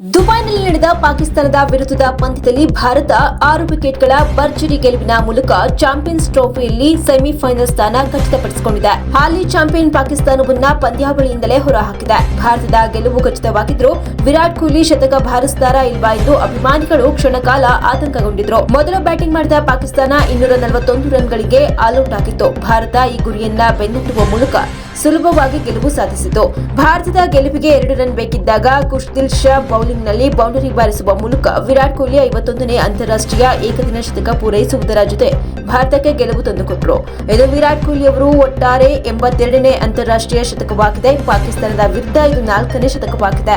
ದುಬೈನಲ್ಲಿ ನಡೆದ ಪಾಕಿಸ್ತಾನದ ವಿರುದ್ಧದ ಪಂದ್ಯದಲ್ಲಿ ಭಾರತ ಆರು ವಿಕೆಟ್ಗಳ ಭರ್ಜರಿ ಗೆಲುವಿನ ಮೂಲಕ ಚಾಂಪಿಯನ್ಸ್ ಟ್ರೋಫಿಯಲ್ಲಿ ಸೆಮಿಫೈನಲ್ ಸ್ಥಾನ ಖಚಿತಪಡಿಸಿಕೊಂಡಿದೆ. ಹಾಲಿ ಚಾಂಪಿಯನ್ ಪಾಕಿಸ್ತಾನವನ್ನ ಪಂದ್ಯಾವಳಿಯಿಂದಲೇ ಹೊರಹಾಕಿದೆ. ಭಾರತದ ಗೆಲುವು ಖಚಿತವಾಗಿದ್ದರೂ ವಿರಾಟ್ ಕೊಹ್ಲಿ ಶತಕ ಬಾರಿಸುತ್ತಾರಾ ಇಲ್ವಾ ಎಂದು ಅಭಿಮಾನಿಗಳು ಕ್ಷಣಕಾಲ ಆತಂಕಗೊಂಡಿದ್ರು. ಮೊದಲ ಬ್ಯಾಟಿಂಗ್ ಮಾಡಿದ ಪಾಕಿಸ್ತಾನ ಇನ್ನೂರ ನಲವತ್ತೊಂದು ರನ್ಗಳಿಗೆ ಆಲ್ಔಟ್ ಆಗಿತ್ತು. ಭಾರತ ಈ ಗುರಿಯನ್ನ ಬೆನ್ನಟ್ಟುವ ಮೂಲಕ ಸುಲಭವಾಗಿ ಗೆಲುವು ಸಾಧಿಸಿತು. ಭಾರತದ ಗೆಲುವಿಗೆ ಎರಡು ರನ್ ಬೇಕಿದ್ದಾಗ ಕುಶ್ದಿಲ್ ಶಾ ಬೌಲಿಂಗ್ನಲ್ಲಿ ಬೌಂಡರಿ ಬಾರಿಸುವ ಮೂಲಕ ವಿರಾಟ್ ಕೊಹ್ಲಿ ಐವತ್ತೊಂದನೇ ಅಂತಾರಾಷ್ಟ್ರೀಯ ಏಕದಿನ ಶತಕ ಪೂರೈಸುವುದರ ಜೊತೆ ಭಾರತಕ್ಕೆ ಗೆಲುವು ತಂದುಕೊಟ್ಟರು ಇದು ವಿರಾಟ್ ಕೊಹ್ಲಿ ಅವರು ಒಟ್ಟಾರೆ ಎಂಬತ್ತೆರಡನೇ ಅಂತಾರಾಷ್ಟ್ರೀಯ ಶತಕವಾಗಿದೆ. ಪಾಕಿಸ್ತಾನದ ವಿರುದ್ಧ ಇದು ನಾಲ್ಕನೇ ಶತಕವಾಗಿದೆ.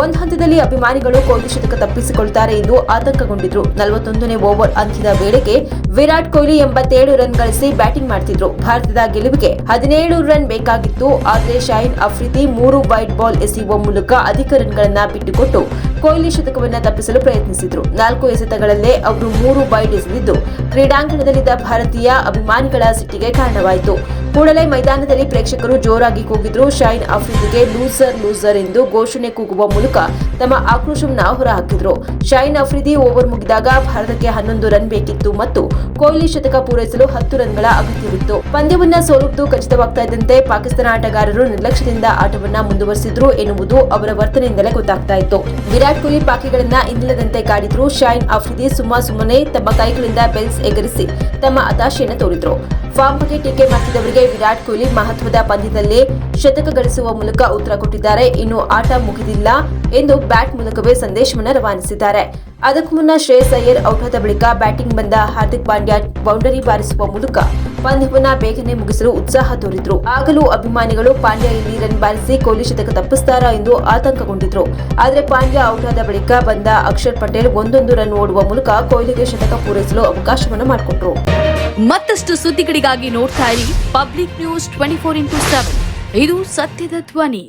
ಒಂದು ಹಂತದಲ್ಲಿ ಅಭಿಮಾನಿಗಳು ಕೊಹ್ಲಿ ಶತಕ ತಪ್ಪಿಸಿಕೊಳ್ತಾರೆ ಎಂದು ಆತಂಕಗೊಂಡಿದ್ರು. ನಲವತ್ತೊಂದನೇ ಓವರ್ ಅಂತ್ಯದ ವೇಳೆಗೆ ವಿರಾಟ್ ಕೊಹ್ಲಿ ಎಂಬತ್ತೇಳು ರನ್ ಗಳಿಸಿ ಬ್ಯಾಟಿಂಗ್ ಮಾಡ್ತಿದ್ರು. ಭಾರತದ ಗೆಲುವಿಗೆ ಹದಿನೇಳು ರನ್ ಬೇಕಾಗಿತ್ತು. ಆದರೆ ಶಾಹಿನ್ ಅಫ್ರಿದಿ ಮೂರು ವೈಟ್ ಬಾಲ್ ಎಸೆಯುವ ಮೂಲಕ ಅಧಿಕ ರನ್ಗಳನ್ನ ಬಿಟ್ಟುಕೊಟ್ಟು ಕೊಹ್ಲಿ ಶತಕವನ್ನ ತಪ್ಪಿಸಲು ಪ್ರಯತ್ನಿಸಿದ್ರು. ನಾಲ್ಕು ಎಸೆತಗಳಲ್ಲೇ ಅವರು ಮೂರು ವೈಡ್ ಎಸೆದಿದ್ದು. ಕ್ರೀಡಾಂಗಣದಲ್ಲಿದ್ದ ಭಾರತೀಯ ಅಭಿಮಾನಿಗಳ ಸಿಟ್ಟಿಗೆ ಕಾರಣವಾಯಿತು. ಕೂಡಲೇ ಮೈದಾನದಲ್ಲಿ ಪ್ರೇಕ್ಷಕರು ಜೋರಾಗಿ ಕೂಗಿದ್ರು. ಶೈನ್ ಅಫ್ರಿದಿಗೆ ಲೂಸರ್ ಲೂಸರ್ ಎಂದು ಘೋಷಣೆ ಕೂಗುವ ಮೂಲಕ ತಮ್ಮ ಆಕ್ರೋಶವನ್ನ ಹೊರಹಾಕಿದ್ರು. ಶೈನ್ ಅಫ್ರಿದಿ ಓವರ್ ಮುಗಿದಾಗ ಭಾರತಕ್ಕೆ ಹನ್ನೊಂದು ರನ್ ಬೇಕಿತ್ತು ಮತ್ತು ಕೊಹ್ಲಿ ಶತಕ ಪೂರೈಸಲು ಹತ್ತು ರನ್ಗಳ ಅಗತ್ಯವಿತ್ತು. ಪಂದ್ಯವನ್ನ ಸೋಲುವುದು ಖಚಿತವಾಗ್ತಾ ಇದ್ದಂತೆ ಪಾಕಿಸ್ತಾನ ಆಟಗಾರರು ನಿರ್ಲಕ್ಷ್ಯದಿಂದ ಆಟವನ್ನ ಮುಂದುವರೆಸಿದ್ರು ಎನ್ನುವುದು ಅವರ ವರ್ತನೆಯಿಂದಲೇ ಗೊತ್ತಾಗ್ತಾ ಇತ್ತು. ವಿರಾಟ್ ಕೊಹ್ಲಿ ಪಾಕಿಗಳನ್ನ ಇಂದಿಲ್ಲದಂತೆ ಕಾಡಿದ್ರು. ಶೈನ್ ಅಫ್ರಿದಿ ಸುಮ್ಮ ಸುಮ್ಮನೆ ತಮ್ಮ ಕೈಗಳಿಂದ ಬೆಲ್ಸ್ ಎಗರಿಸಿ ತಮ್ಮ ಹತಾಶೆಯನ್ನು ತೋರಿದ್ರು. ಫಾರ್ಮ್ ಬಗ್ಗೆ ಟೀಕೆ ಮಾಡಿದವರಿಗೆ ವಿರಾಟ್ ಕೊಹ್ಲಿ ಮಹತ್ವದ ಪಂದ್ಯದಲ್ಲಿ ಶತಕ ಗಳಿಸುವ ಮೂಲಕ ಉತ್ತರ ಕೊಟ್ಟಿದ್ದಾರೆ. ಇನ್ನು ಆಟ ಮುಗಿದಿಲ್ಲ ಎಂದು ಬ್ಯಾಟ್ ಮೂಲಕವೇ ಸಂದೇಶವನ್ನು ರವಾನಿಸಿದ್ದಾರೆ. ಅದಕ್ಕೂ ಮುನ್ನ ಶ್ರೇಯಸ್ ಅಯ್ಯರ್ ಔಟ್ ಆದ ಬಳಿಕ ಬ್ಯಾಟಿಂಗ್ ಬಂದ ಹಾರ್ದಿಕ್ ಪಾಂಡ್ಯ ಬೌಂಡರಿ ಬಾರಿಸುವ ಮೂಲಕ ಪಂದ್ಯವನ್ನ ಬೇಗನೆ ಮುಗಿಸಲು ಉತ್ಸಾಹ ತೋರಿದ್ರು. ಆಗಲೂ ಅಭಿಮಾನಿಗಳು ಪಾಂಡ್ಯ ಇಲ್ಲಿ ರನ್ ಬಾರಿಸಿ ಕೊಹ್ಲಿ ಶತಕ ತಪ್ಪಿಸ್ತಾರಾ ಎಂದು ಆತಂಕಗೊಂಡಿದ್ರು. ಆದರೆ ಪಾಂಡ್ಯ ಔಟ್ ಆದ ಬಳಿಕ ಬಂದ ಅಕ್ಷರ್ ಪಟೇಲ್ ಒಂದೊಂದು ರನ್ ಓಡುವ ಮೂಲಕ ಕೊಹ್ಲಿಗೆ ಶತಕ ಪೂರೈಸಲು ಅವಕಾಶವನ್ನು ಮಾಡಿಕೊಟ್ರು. ಮತ್ತಷ್ಟು ಸುದ್ದಿಗಳಿಗಾಗಿ ನೋಡ್ತಾ ಇರಿ public news twenty four into seven. ಇದು ಸತ್ಯದ ಧ್ವನಿ.